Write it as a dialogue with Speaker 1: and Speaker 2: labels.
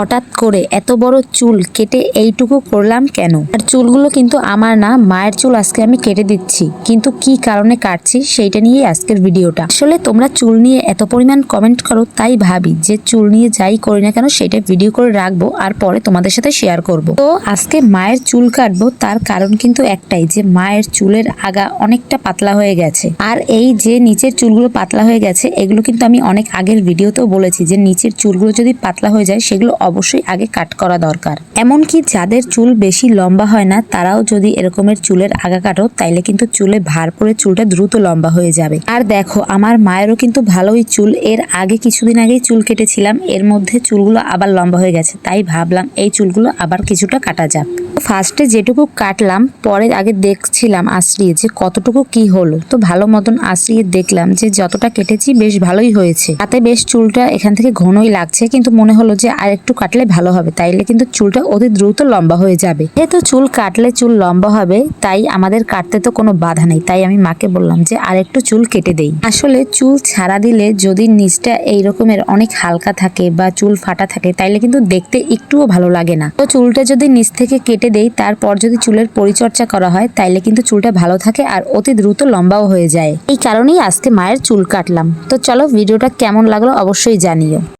Speaker 1: হঠাৎ করে এত বড় চুল কেটে এইটুকু করলাম কেন? আর চুলগুলো কিন্তু আমার না, মায়ের চুল আজকে আমি কেটে দিচ্ছি। কিন্তু কি কারণে কাটছি সেইটা নিয়ে আজকের ভিডিওটা। আসলে তোমরা চুল নিয়ে এত পরিমাণ কমেন্ট করো, তাই ভাবি যে চুল নিয়ে যাই করি না কেন সেটা ভিডিও করে রাখব আর পরে তোমাদের সাথে শেয়ার করব। তো আজকে মায়ের চুল কাটবো, তার কারণ কিন্তু একটাই যে মায়ের চুলের আগা অনেকটা পাতলা হয়ে গেছে। আর এই যে নিচের চুলগুলো পাতলা হয়ে গেছে, এগুলো কিন্তু আমি অনেক আগের ভিডিওতেও বলেছি যে নিচের চুলগুলো যদি পাতলা হয়ে যায়, সেগুলো অবশ্যই আগে কাট করা দরকার। এমনকি যাদের চুল বেশি লম্বা হয় না, তারাও যদি এরকমের চুলের আগা কাটো, তাইলে কিন্তু চুলে ভার পড়ে চুলটা দ্রুত লম্বা হয়ে যাবে। আর দেখো, আমার মায়েরও কিন্তু ভালোই চুল। এর আগে কিছুদিন আগেই চুল কেটেছিলাম। এর মধ্যে চুলগুলো আবার লম্বা হয়ে গেছে। তাই ভাবলাম এই চুলগুলো আবার কিছুটা কাটা যাক। ফার্স্টে যেটুকু কাটলাম, পরে আগে দেখছিলাম আশ্রিয়ে যে কতটুকু কি হলো। তো ভালো মতন আশ্রিয়ে দেখলাম যে যতটা কেটেছি বেশ ভালোই হয়েছে। তাতে বেশ চুলটা এখান থেকে ঘনই লাগছে, কিন্তু মনে হলো যে আর একটু কাটলে ভালো হবে, তাইলে কিন্তু চুলটা অতি দ্রুত লম্বা হয়ে যাবে। যেহেতু চুল কাটলে চুল লম্বা হবে, তাই আমাদের কাটতে তো কোনো বাধা নেই, তাই আমি মাকে বললাম যে আর একটু চুল কেটে দেই। আসলে চুল ছাড়া দিলে যদি নিচটা এই রকমের অনেক হালকা থাকে বা চুল ফাটা থাকে, তাইলে কিন্তু দেখতে একটুও ভালো লাগে না। তো চুলটা যদি নিচ থেকে কেটে দেই, তারপর যদি চুলের পরিচর্যা করা হয়, তাইলে কিন্তু চুলটা ভালো থাকে আর অতি দ্রুত লম্বাও হয়ে যায়। এই কারণেই আজকে মায়ের চুল কাটলাম। তো চলো ভিডিওটা কেমন লাগল অবশ্যই জানিও।